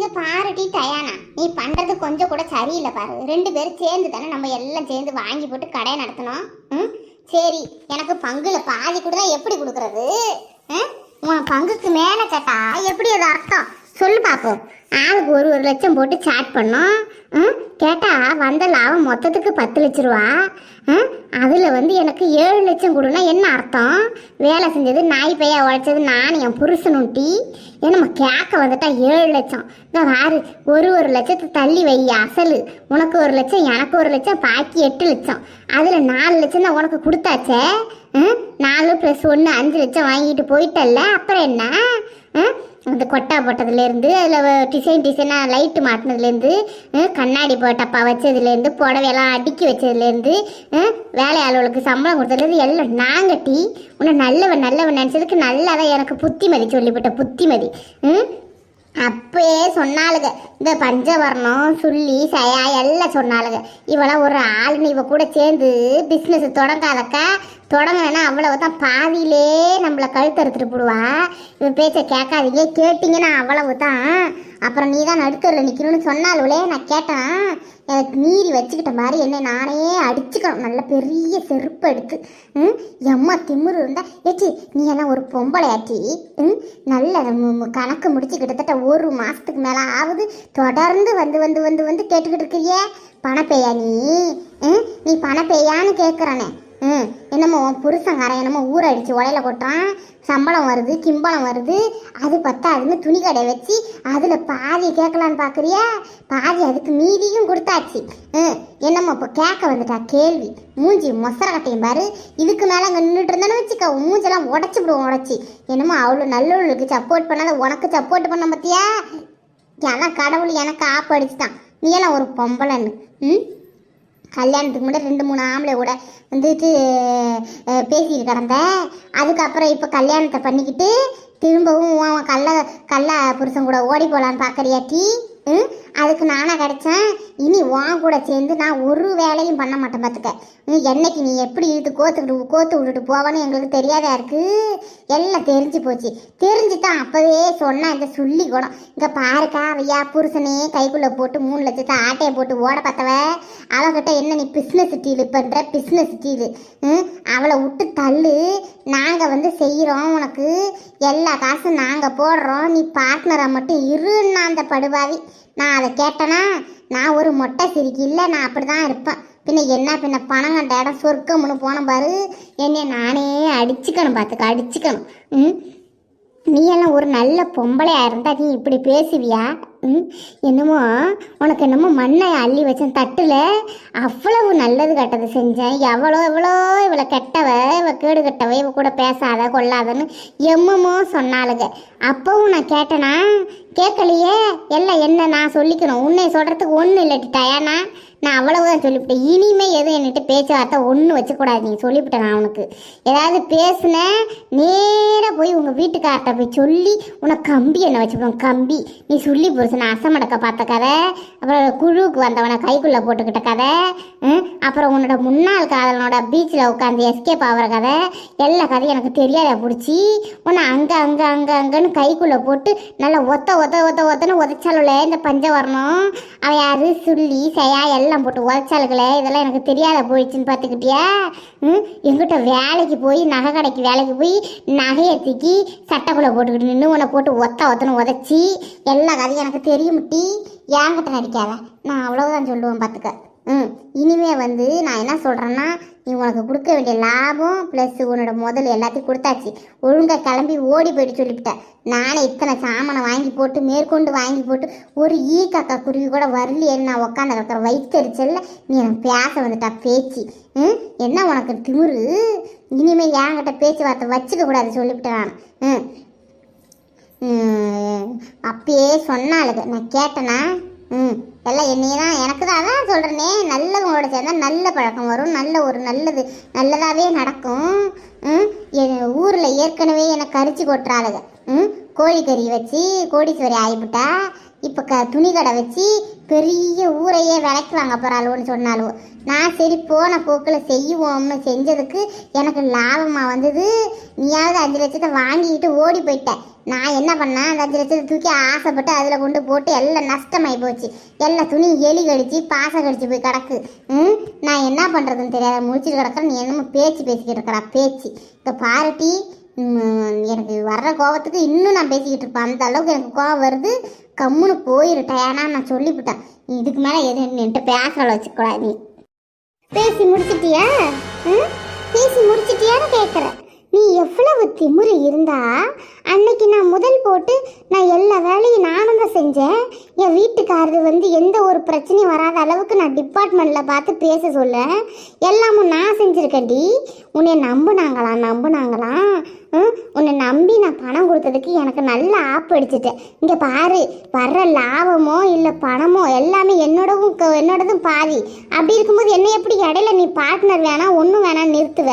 இங்க பாருடி டயானா. நீ பண்றது கொஞ்சம் கூட சரியில்லை பாரு. ரெண்டு பேரும் சேர்ந்து தானே நம்ம எல்லாம் சேர்ந்து வாங்கி போட்டு கடையை நடத்தணும். ம்? சரி எனக்கு பங்குல பாதி கூட எப்படி கொடுக்கறது? ம்? உன் பங்குக்கு மேலே கேட்டா எப்படி அது அர்த்தம்? சொல்லு பார்ப்போம் ஆளுக்கு ஒரு ஒரு லட்சம் போட்டு சாட் பண்ணோம் ம்? கேட்டால் வந்த லாபம் மொத்தத்துக்கு பத்து லட்ச ரூபா ம்? வந்து எனக்கு ஏழு லட்சம் கொடுனா என்ன அர்த்தம் வேலை செஞ்சது நாய் பையா உழைச்சது நான் என் புருஷனும் டீ ஏன்னா கேட்க வந்துட்டா ஏழு லட்சம் இந்த வாரு ஒரு ஒரு லட்சத்தை தள்ளி வை அசலு உனக்கு ஒரு லட்சம் எனக்கு ஒரு லட்சம் பாக்கி எட்டு லட்சம் அதில் நாலு லட்சம் தான் உனக்கு கொடுத்தாச்சே ம்? நாலு ப்ளஸ் ஒன்று அஞ்சு லட்சம் வாங்கிட்டு போயிட்டல்ல அப்புறம் என்ன அந்த கொட்டா போட்டதுலேருந்து அதில் டிசைன் டிசைனாக லைட்டு மாட்டினதுலேருந்து கண்ணாடி போட்டப்பா டப்பா வச்சதுலேருந்து புடவையெல்லாம் அடுக்கி வச்சதுலேருந்து வேலை ஆளுகளுக்கு சம்பளம் கொடுத்ததுலேருந்து எல்லாம் நாங்கள் டீ உன்னை நல்லவன் நல்லவன் நினச்சதுக்கு நல்லாதான் எனக்கு புத்திமதி சொல்லிவிட்ட புத்திமதி. அப்பயே சொன்னாளுங்க. இந்த பஞ்சவர்ணம் சுள்ளி சயா எல்லாம் சொன்னாளுங்க. இவளாம் ஒரு ஆளுன்னு இவ கூட சேர்ந்து பிஸ்னஸ் தொடங்காதக்கா தொடங்கினா அவ்வளவுதான். பாதியிலே நம்மளை கழுத்தறுத்துட்டு போடுவா. இவன் பேச்ச கேட்காதீங்க. கேட்டிங்கன்னா அவ்வளவுதான். அப்புறம் நீ தான் நடுத்தரில் நிற்கணும்னு சொன்னாலுங்களே நான் கேட்டேன். எனக்கு மீறி வச்சுக்கிட்ட மாதிரி என்னை நானே அடிச்சுக்கணும். நல்ல பெரிய செருப்பு எடுத்து ம் எம்மா திமுரு இருந்தா ஏச்சி நீ எல்லாம் ஒரு பொம்பளையாச்சி? ம் நல்ல கணக்கு முடிச்சு கிட்டத்தட்ட ஒரு மாதத்துக்கு மேலே ஆகுது தொடர்ந்து வந்து வந்து வந்து வந்து கேட்டுக்கிட்டு இருக்கிறியே. பணப்பேயா நீ? ம் நீ பணப்பேயான்னு கேட்குறானே ம் என்னமோ உன் புருஷங்காரன் என்னமோ ஊற அடிச்சு உலையில கொட்டுறான் சம்பளம் வருது கிம்பளம் வருது அது பத்தாதுன்னு துணி கடை வச்சு அதில் பாதி கேட்கலான்னு பார்க்குறியா பாதி அதுக்கு மீதியும் கொடுத்தாச்சு. ம் என்னம்மா இப்போ கேட்க வந்துட்டா கேள்வி. மூஞ்சி மொசர கட்டையும் பாரு. இதுக்கு மேலே அங்கே நின்றுட்டு இருந்தேன்னு வச்சுக்க மூஞ்செல்லாம் உடச்சி விடுவோம் உடச்சி. என்னமோ அவ்வளோ நல்லவர்களுக்கு சப்போர்ட் பண்ணாத உனக்கு சப்போர்ட் பண்ண பார்த்தியா ஏன்னா கடவுள் எனக்கு ஆப்பு அடிச்சுட்டான். நீ எல்லாம் ஒரு பொம்பளைன்னு. ம்? கல்யாணத்துக்கு முன்னாடி ரெண்டு மூணு ஆம்பளை கூட வந்துட்டு பேசிட்டு கிடந்த. அதுக்கப்புறம் இப்போ கல்யாணத்தை பண்ணிக்கிட்டு திரும்பவும் உன் கள்ள கல்ல புருஷன் கூட ஓடி போகலான்னு பார்க்குறியாட்டி ம்? அதுக்கு நானாக கிடச்சேன். இனி உன் கூட சேர்ந்து நான் ஒரு வேலையும் பண்ண மாட்டேன் பார்த்துக்க நீ என்னைக்கு நீ எப்படி இழுத்து கோத்துக்கிட்டு கோத்து விட்டுட்டு போவான்னு எங்களுக்கு தெரியாதா இருக்கு? எல்லாம் தெரிஞ்சு போச்சு. தெரிஞ்சு தான் அப்போவே சொன்னா இந்த சொல்லி கூடம். இங்கே பாருக்கா ஐயா புருஷனே கைக்குள்ளே போட்டு மூணு லட்சத்தை ஆட்டையை போட்டு ஓட பார்த்தவ? அவகிட்ட என்ன நீ பிஸ்னஸ் டீல் பண்ணுற பிஸ்னஸ் டீல் அவளை விட்டு தள்ளு. நாங்கள் வந்து செய்கிறோம் உனக்கு. எல்லா காசும் நாங்கள் போடுறோம். நீ பார்ட்னராக மட்டும் இருன்னா அந்த படுபாவி. நான் அதை கேட்டேன்னா நான் ஒரு மொட்டை சிரிக்கு இல்லை நான் அப்படி தான் இருப்பேன். பின்ன என்ன பின்ன பணம் கண்ட இடம் சொர்க்கம்னு போன பாரு. என்னை நானே அடிச்சுக்கணும் பார்த்துக்க அடிச்சுக்கணும். ம்? நீ எல்லாம் ஒரு நல்ல பொம்பளையாக இருந்தால் நீ இப்படி பேசுவியா? ம்? என்னமோ உனக்கு என்னமோ மண்ணை அள்ளி வச்சேன் தட்டில். அவ்வளவு நல்லது கெட்டது செஞ்சேன். எவ்வளோ எவ்வளோ இவளை கெட்டவ இவ கேடு கெட்டவ இவ கூட பேசாத கொள்ளாதன்னு எம்மமோ சொன்னாளுங்க அப்பவும் நான் கேட்டேனா கேட்கலையே எல்லாம் என்ன நான் சொல்லிக்கணும். உன்னை சொல்கிறதுக்கு ஒன்றும் இல்லாட்டி டயானா நான் அவ்வளவுதான் சொல்லிவிட்டேன். இனிமே எதுவும் என்கிட்ட பேச்சுவார்த்தை ஒன்றும் வச்சுக்கூடாது. நீ சொல்லிவிட்டேன் நான் உனக்கு. ஏதாவது பேசுனேன் நேராக போய் உங்கள் வீட்டுக்கார்ட்ட போய் சொல்லி உனக்கு கம்பி என்ன வச்சுப்பேன் கம்பி. நீ சொல்லி புருஷனை அசமடக்க பார்த்த கதை அப்புறம் குழுவுக்கு வந்தவனை கைக்குள்ளே போட்டுக்கிட்ட கதை அப்புறம் உன்னோட முன்னாள் காதலனோட பீச்சில் உட்காந்து எஸ்கேப் ஆகிற கதை எல்லா கதையும் எனக்கு தெரியாத பிடிச்சி உன்னை அங்கே அங்கே அங்கே அங்கேன்னு கைக்குள்ளே போட்டு நல்லா ஒத்த ஒத்த ஒத்த ஒத்தன்னு உதச்சாலுல இந்த பஞ்சவர்ணம். அவன் யாரு? சுள்ளி சையா எல்லாம் போட்டு உதச்சாளுகளே. இதெல்லாம் எனக்கு தெரியாத போயிடுச்சுன்னு பார்த்துக்கிட்டியா? ம்? எங்கிட்ட வேலைக்கு போய் நகை கடைக்கு வேலைக்கு போய் நகையை தூக்கி சட்டைக்குள்ளே போட்டுக்கிட்டு நின்று உன்னை போட்டு ஒத்த ஒத்தனை உதச்சி எல்லா கதையும் எனக்கு தெரியும் டீ. என்கிட்ட நடிக்காத. நான் அவ்வளோதான் சொல்லுவேன் பார்த்துக்க. ம் இனிமே வந்து நான் என்ன சொல்கிறேன்னா நீ உனக்கு கொடுக்க வேண்டிய லாபம் ப்ளஸ் உன்னோட முதல் எல்லாத்தையும் கொடுத்தாச்சு. ஒழுங்காக கிளம்பி ஓடி போயிட்டு சொல்லிவிட்டேன் நானே இத்தனை சாமானை வாங்கி போட்டு மேற்கொண்டு வாங்கி போட்டு ஒரு ஈ காக்கா குருவி கூட வரலையேன்னு நான் உட்காந்து இருக்கிற வயிற்றுச்சல்ல நீ எனக்கு பேச வந்துட்டா பேச்சு. ம் என்ன உனக்கு திமுரு? இனிமேல் என்கிட்ட பேச்சுவார்த்தை வச்சுக்க கூடாது சொல்லிவிட்டேன் நான். ம் அப்பயே சொன்னாளுக்கு நான் கேட்டேனா? ம். எல்லாம் என்னையே தான் எனக்கு தான் அதான் சொல்கிறேனே நல்லவங்களோட சேர்ந்தா நல்ல பழக்கம் வரும். நல்ல ஒரு நல்லது நல்லதாகவே நடக்கும். ம். என் ஊரில் ஏற்கனவே எனக்கு கரிச்சு கொட்டுறாளுங்க ம். கோழிக்கறி வச்சு கோடீஸ்வரி ஆகிவிட்டா இப்போ க துணி கடை வச்சு பெரிய ஊரையே விலைக்கு வாங்க போகிறாளோன்னு சொன்னாலும் நான் சரி போன போக்கில் செய்வோம்னு செஞ்சதுக்கு எனக்கு லாபமாக வந்தது. நீயாவது அஞ்சு லட்சத்தை வாங்கிக்கிட்டு ஓடி போயிட்டேன் நான் என்ன பண்ணேன்? அந்த அஞ்சு லட்சத்தை தூக்கி ஆசைப்பட்டு அதில் கொண்டு போட்டு எல்லாம் நஷ்டமாகி போச்சு. எல்லா துணி எலி கடிச்சு பாசம் கடிச்சு போய் கிடக்கு. ம்? நான் என்ன பண்ணுறதுன்னு தெரியாத முடிச்சுட்டு கிடக்குறேன். நீ என்னமோ பேச்சு பேசிக்கிட்டு இருக்கிறா பேச்சு. இப்போ பாருட்டி எனக்கு வர்ற கோவத்துக்கு இன்னும் நான் பேசிக்கிட்டு இருப்பேன். அந்த அளவுக்கு எனக்கு கோவம் வருது. கம்முன்னு போயிருட்டேன். ஏன்னா நான் சொல்லிவிட்டேன். இதுக்கு மேலே எதுவும் என்கிட்ட பேச வச்சுக்கூடாது நீ. பேசி முடிச்சிட்டியா? ம்? பேசி முடிச்சிட்டியான்னு கேட்குறேன் நீ எவ்வளவு திமுறை இருந்தா அன்னைக்கு நான் முதல் போட்டு நான் எல்லா வேலையும் நானும் தான் செஞ்சேன். என் வீட்டுக்காரரு வந்து எந்த ஒரு பிரச்சனையும் வராத அளவுக்கு நான் டிபார்ட்மெண்ட்டில் பார்த்து பேச சொல்ல. எல்லாமும் நான் செஞ்சுருக்கேன்டி. உன்னை நம்புனாங்களாம் நம்புனாங்களாம் உன்னை நம்பி நான் பணம் கொடுத்ததுக்கு எனக்கு நல்ல ஆப்பு அடிச்சிட்டேன். இங்கே பாரு வர்ற லாபமோ இல்லை பணமோ எல்லாமே என்னோடவும் என்னோடதும் பாதி. அப்படி இருக்கும்போது என்ன எப்படி இடையில நீ பார்ட்னர் வேணாம் ஒன்றும் வேணாம் நிறுத்துவ?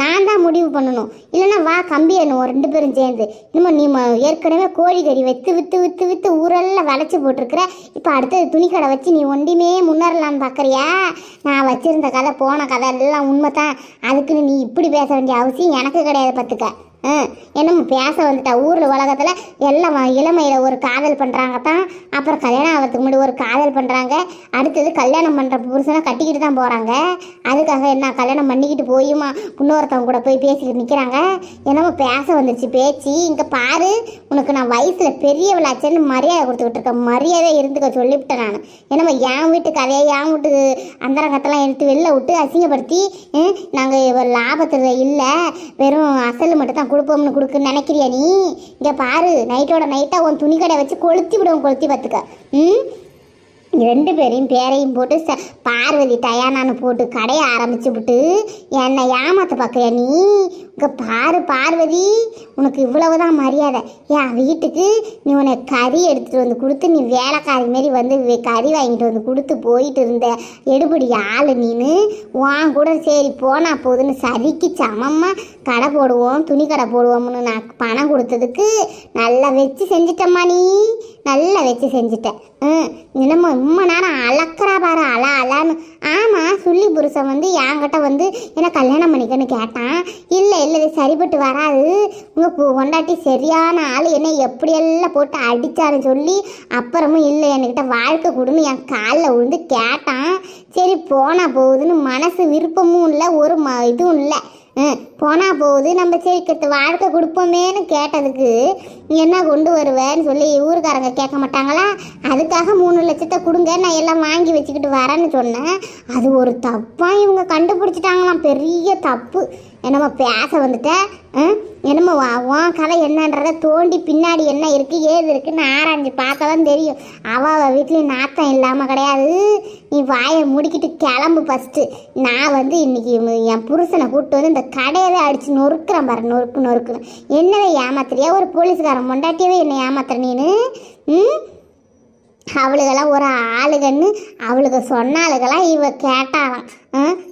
நான் தான் முடிவு பண்ணணும். இல்லைன்னா வா கம்பி எண்ணுவோம் ரெண்டு பேரும் சேர்ந்து. இன்னும் நீ ஏற்கனவே கோழி கறி விற்று விற்று விற்று விற்று ஊரெல்லாம் வளைச்சி போட்டிருக்கிற. இப்போ அடுத்தது துணி கடை வச்சு நீ ஒண்டியுமே முன்னேறலான்னு பார்க்குறியா நான் வச்சுருந்த கதை போன கதை எல்லாம் உண்மை தான் அதுக்குன்னு நீ இப்படி பேச வேண்டிய அவசியம் எனக்கு கிடையாது பார்த்துக்க என்னமோ பேச வந்துட்டா. ஊரில் உலகத்தில் எல்லாம் இளமையில் ஒரு காதல் பண்ணுறாங்க தான் அப்புறம் கல்யாணம் ஆகிறதுக்கு முன்னாடி ஒரு காதல் பண்ணுறாங்க அடுத்தது கல்யாணம் பண்ணுற புருஷனை கட்டிக்கிட்டு தான் போகிறாங்க அதுக்காக என்ன கல்யாணம் பண்ணிக்கிட்டு போயுமா? இன்னொருத்தவங்க கூட போய் பேசிக்கிட்டு நிற்கிறாங்க என்னமோ பேச வந்துச்சு பேச்சு. இங்கே பாரு உனக்கு நான் வயசில் பெரியவளாச்சேன்னு மரியாதை கொடுத்துக்கிட்டு இருக்கேன் மரியாதை இருந்துக்க சொல்லிவிட்டேன் நான். என்னமோ என் வீட்டு கதையை என் வீட்டு அந்தரங்கத்தெல்லாம் எடுத்து வெளில விட்டு அசிங்கப்படுத்தி நாங்கள் லாபத்தில் இல்லை. வெறும் அசல் மட்டும் தான் கொடுப்போம்னு கொடுக்குன்னு நினைக்கிறியா நீ? இங்கே பாரு நைட்டோட நைட்டாக உன் துணி கடை வச்சு கொளுத்தி விடுவோம் கொளுத்தி பார்த்துக்க. ம்? ரெண்டு பேரையும் பேரையும் போட்டு ச பார்வதி டயானான்னு போட்டு கடையை ஆரம்பிச்சு விட்டு என்னை ஏமாத்த பார்க்குறியா நீ? இங்கே பாரு பார்வதி உனக்கு இவ்வளவுதான் மரியாதை. என் வீட்டுக்கு நீ உனக்கு கறி எடுத்துகிட்டு வந்து கொடுத்து நீ வேலைக்காரி மாரி வந்து கறி வாங்கிட்டு வந்து கொடுத்து போயிட்டு இருந்த எடுபடி ஆள் நீனு. வான் கூட சரி போனா போதுன்னு சரிக்கு சமமாக கடை போடுவோம் துணி கடை போடுவோம்னு நான் பணம் கொடுத்ததுக்கு நல்லா வச்சு செஞ்சிட்டம்மா நீ. நல்லா வச்சு செஞ்சுட்டேன் ம் என்னமோ ரொம்ப நேரம் அளக்கிறா பாரு அல அலான்னு ஆமாம் சொல்லி புருஷன் வந்து என்கிட்ட வந்து என்ன கல்யாணம் பண்ணிக்கன்னு கேட்டான். இல்லை இல்லை இது சரிப்பட்டு வராது. உங்கள் கொண்டாட்டி சரியான ஆள் என்னை எப்படியெல்லாம் போட்டு அடிச்சாருன்னு சொல்லி அப்புறமும் இல்லை என்கிட்ட வாழ்க்கை கொடுன்னு என் காலில் விழுந்து கேட்டான். சரி போனால் போகுதுன்னு மனசு விருப்பமும் இல்லை ஒரு ம இதுவும் இல்லை. ம், போகுது. நம்ம சரி வாழ்க்கை கொடுப்போமேன்னு கேட்டதுக்கு நீ என்ன கொண்டு வருவேன்னு சொல்லி ஊருக்காரங்க கேட்க மாட்டாங்களா? அதுக்காக மூணு லட்சத்தை கொடுங்க நான் எல்லாம் வாங்கி வச்சுக்கிட்டு வரேன்னு சொன்னேன். அது ஒரு தப்பாக இவங்க கண்டுபிடிச்சிட்டாங்களாம். பெரிய தப்பு. என்னமோ பேச வந்துட்டேன் என்னமோ உன் கதை என்னன்றத தோண்டி பின்னாடி என்ன இருக்குது ஏது இருக்குன்னு ஆராய்ஞ்சு பார்த்தாலும் தெரியும். அவள் அவள் வீட்லேயும் நாத்தம் இல்லாமல் கிடையாது. நீ வாயை முடிக்கிட்டு கிளம்பு ஃபஸ்ட்டு நான் வந்து இன்னைக்கு என் புருஷனை கூப்பிட்டு வந்து இந்த கடையவே அடித்து நொறுக்குறேன் பாரு நொறுக்கு நொறுக்குறேன் என்னவே ஏமாத்துறியா? ஒரு போலீஸ்காரன் மொண்டாட்டியவே என்னை ஏமாத்துற நீனு? ம்? அவளுகெல்லாம் ஒரு ஆளுகன்னு அவளுக்கு சொன்னாளுகெல்லாம் இவ கேட்டாலாம்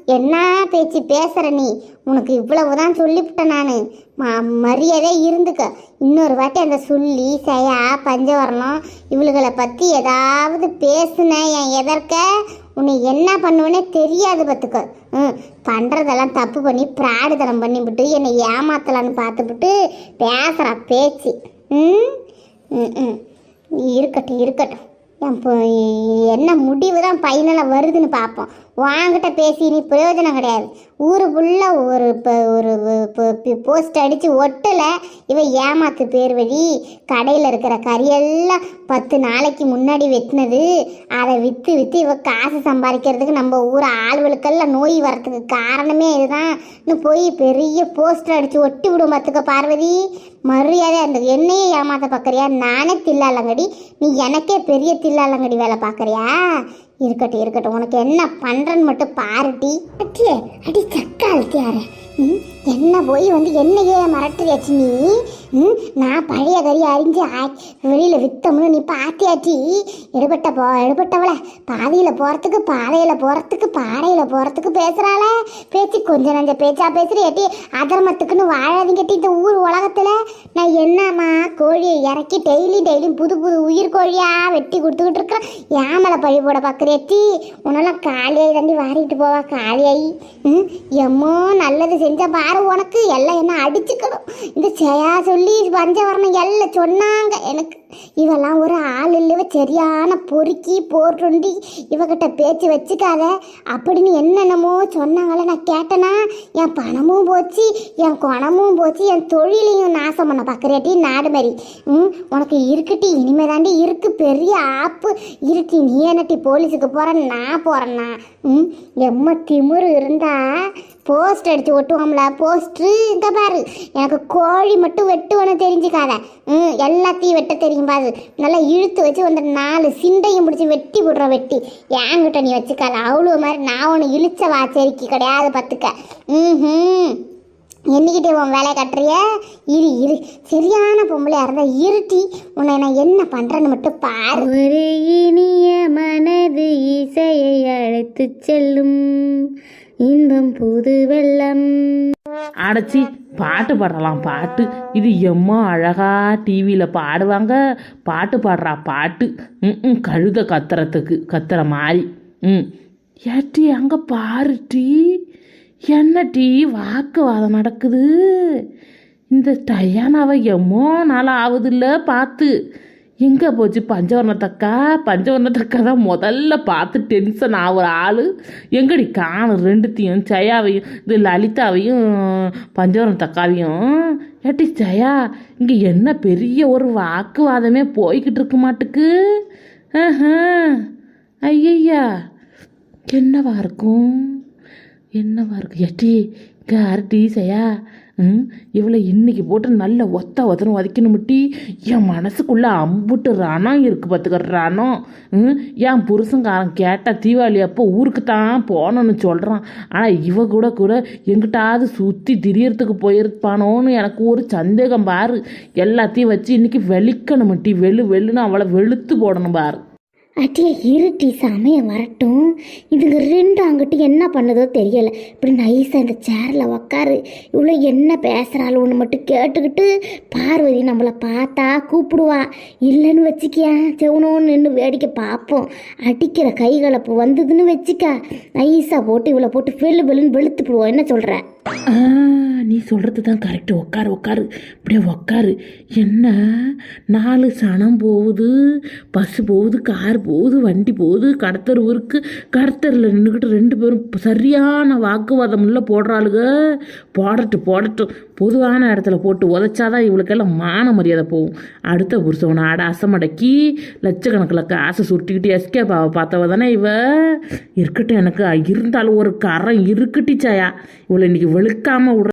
என்ன பேச்சு பேசுகிற நீ? உனக்கு இவ்வளவுதான் சொல்லிவிட்டேன் நான். ம மரியாதை இருந்துக்க. இன்னொரு வாட்டி அந்த சொல்லி செய்யா பஞ்சவரணம் இவளுகளை பற்றி ஏதாவது பேசுனேன் என் எதற்க? உன்னை என்ன பண்ணுவேனே தெரியாது பார்த்துக்க ம் பண்ணுறதெல்லாம் தப்பு பண்ணி பிராடுதனம் பண்ணிவிட்டு என்னை ஏமாத்தலான்னு பார்த்துவிட்டு பேசுகிறா பேச்சு. ம்? ம் ம். இருக்கட்டும் இருக்கட்டும். என் என்ன முடிவு தான் ஃபைனலாக வருதுன்னு பார்ப்போம். வாங்கிட்ட பேசி நீ பிரயோஜனம் கிடையாது. ஊரு ஃபுல்லாக ஒரு இப்போ ஒரு போஸ்ட் அடித்து ஒட்டலை. இவன் ஏமாத்து பேர் வழி கடையில் இருக்கிற கறியெல்லாம் பத்து நாளைக்கு முன்னாடி வெட்டினது. அதை விற்று விற்று இவ காசு சம்பாதிக்கிறதுக்கு நம்ம ஊர் ஆளுகளுக்கெல்லாம் நோய் வரத்துக்கு காரணமே இதுதான். இன்னும் போய் பெரிய போஸ்டர் அடித்து ஒட்டி விடும் பார்த்துக்க பார்வதி. மரியாதை அந்த என்னையே ஏமாத்த பார்க்குறியா? நானே தில்லாலங்கடி. நீ எனக்கே பெரிய தில்லாலங்கடி வேலை பார்க்குறியா? இருக்கட்டும் இருக்கட்டும். உனக்கு என்ன பண்ணுறன்னு மட்டும் பாருட்டி அட்டியே அடி சக்கால் தியாரு. ம்? என்ன போய் வந்து என்னையே மிரட்டுறியாச்சு நீ? நான் பழைய கறி அறிஞ்சு ஆ- வெளியில நீ பாத்தியாச்சி எடுபட்ட போ எடுபட்டவள பாதையில் போகிறதுக்கு பாதையில் போகிறதுக்கு பாறையில் போகிறதுக்கு பேசுகிறாள பேச்சு கொஞ்சம் நஞ்ச பேச்சா பேசுறியாட்டி அதர்மத்துக்குன்னு வாழாதீங்கட்டி இந்த ஊர் உலகத்தில். நான் என்னம்மா கோழியை இறக்கி டெய்லி டெய்லியும் புது புது உயிர் கோழியாக வெட்டி கொடுத்துக்கிட்டு இருக்கிறேன். ஏன் மேலே பழி போட பார்க்குறியாச்சி? உன்னெல்லாம் காலியாகி தாண்டி வாரிட்டு போவா காலியாகி ம்? எம்மோ நல்லது செஞ்ச பாரு. உனக்கு எல்லாம் என்ன அடிச்சுக்கணும்? இந்த செயா சொல்லி பஞ்சவரணம் எல்லாம் சொன்னாங்க. எனக்கு இவெல்லாம் ஒரு ஆள் இல்லைவ சரியான பொறுக்கி போட்டுண்டி இவகிட்ட பேச்சு வச்சுக்காத. அப்படின்னு என்னென்னமோ சொன்னாங்களே நான் கேட்டேனா என் பணமும் போச்சு என் குணமும் போச்சு என் தொழிலையும் நாசம் பண்ண பார்க்குறேட்டி நாடு மாதிரி ம் உனக்கு இருக்குட்டி இனிமே தாண்டி இருக்கு பெரிய ஆப்பு. இருட்டி நீ என்னட்டி போலீஸுக்கு போகிறேன் நான் போகிறேன்னா ம் எம்ம திமிரு இருந்தால் போஸ்ட் அடித்து ஒட்டுவோம்ல போஸ்ட்ரு இந்த பாரு. எனக்கு கோழி மட்டும் வெட்டுவனு தெரிஞ்சுக்காத. ம் எல்லாத்தையும் வெட்ட தெரியும் பாரு. நல்லா இழுத்து வச்சு வந்து நாலு சிண்டையும் பிடிச்சி வெட்டி விடுற வெட்டி. ஏங்கிட்ட நீ வச்சுக்காத. அவ்வளோ மாதிரி நான் ஒன்று இழுச்ச வாச்சரிக்கை கிடையாது பார்த்துக்க. ம் என்னைக்கிட்டே உன் வேலையை கட்டுறிய? இரு இரு. சரியான பொம்பளை இருந்தால் இருட்டி உன்னை நான் என்ன பண்ணுறேன்னு மட்டும் பாரு. ஒரு இனிய மனது இசையை அழைத்து செல்லும். இன்பம் புது வெள்ளம். அடைச்சி பாட்டு பாடலாம் பாட்டு. இது எம்மா அழகா டிவியில் பாடுவாங்க. பாட்டு பாடுறா பாட்டு. ம் ம் கழுத கத்துறதுக்கு கத்துற மாதிரி ம். ஏட்டி அங்கே பாரு டீ என்ன டீ வாக்குவாதம் நடக்குது. இந்த டயானாவை எம்மோ நாள் ஆகுதில்ல பார்த்து எங்கே போச்சு? பஞ்சவர்ணத்தக்கா பஞ்சவர்ணத்தக்கா தான் முதல்ல பார்த்து டென்ஷன் ஆகிற ஆள். எங்கடி காணும் ரெண்டுத்தையும்? ஜெயாவையும் இது லலிதாவையும் பஞ்சவர்ணத்தக்காவையும் ஏட்டி ஜெயா இங்கே என்ன பெரிய ஒரு வாக்குவாதமே போய்கிட்டு இருக்க மாட்டுக்கு? ஐயய்யா. என்னவா இருக்கும்? என்னவா இருக்கும்? ஏட்டி இங்கே ஆர்டி ஜெயா? இவளை இன்னைக்கு போட்டு நல்ல ஒத்த ஒத்தனை உதைக்கணும் என் மனசுக்குள்ளே அம்புட்டு ரணம் இருக்கு பார்த்துக்க ரணம். ம்? என் புருஷங்காரன் கேட்டால் தீபாவளி அப்போ ஊருக்கு தான் போகணும்னு சொல்கிறான் ஆனால் இவ கூட கூட எங்கிட்டாவது சுற்றி திரியறதுக்கு போயிருப்பானோன்னு எனக்கு ஒரு சந்தேகம் பாரு. எல்லாத்தையும் வச்சு இன்னைக்கு வெளுக்கணும் வெளு வெளுன்னு அவளை வெளுத்து போடணும் பாரு. அட்டியே இருட்டி சமயம் வரட்டும். இதுங்க ரெண்டு அங்கிட்டு என்ன பண்ணுதோ தெரியலை. இப்படி நைஸாக இந்த சேரில் உக்காரு. இவ்வளோ என்ன பேசுகிறாளுன்னு மட்டும் கேட்டுக்கிட்டு பார்வதி நம்மளை பார்த்தா கூப்பிடுவா. இல்லைன்னு வச்சுக்கியா செவனோன்னு நின்று வேடிக்கை பார்ப்போம். அடிக்கிற கைகலப்பு வந்ததுன்னு வச்சுக்க. நைஸாக போட்டு இவ்வளோ போட்டு வெளு வெளுன்னு வெளுத்துப்பிடுவோம் என்ன சொல்கிற ஆ நீ சொல்கிறது தான் கரெக்டு உக்காரு உக்காரு. இப்படியே உக்காரு. என்ன? நாலு சனம் போகுது பஸ்ஸு போகுது கார் போகுது வண்டி போகுது கடத்தர் ஊருக்கு கடத்தரில் நின்றுக்கிட்டு ரெண்டு பேரும் சரியான வாக்குவாதம் இல்லை போடுறாளுங்க போடட்டும் போடட்டும். பொதுவான இடத்துல போட்டு உதைச்சாதான் இவளுக்கெல்லாம் மான மரியாதை போகும். அடுத்த புருஷவனை ஆட அசமடக்கி லட்சக்கணக்கில் காசை சுருட்டிக்கிட்டு எஸ்கேப் ஆக பார்த்தவ தானே இவ. இருக்கட்டும் எனக்கு இருந்தாலும் ஒரு கரம் இருக்கட்டிச்சாயா? இவளை இன்னைக்கு வெளுக்காமல் விடுற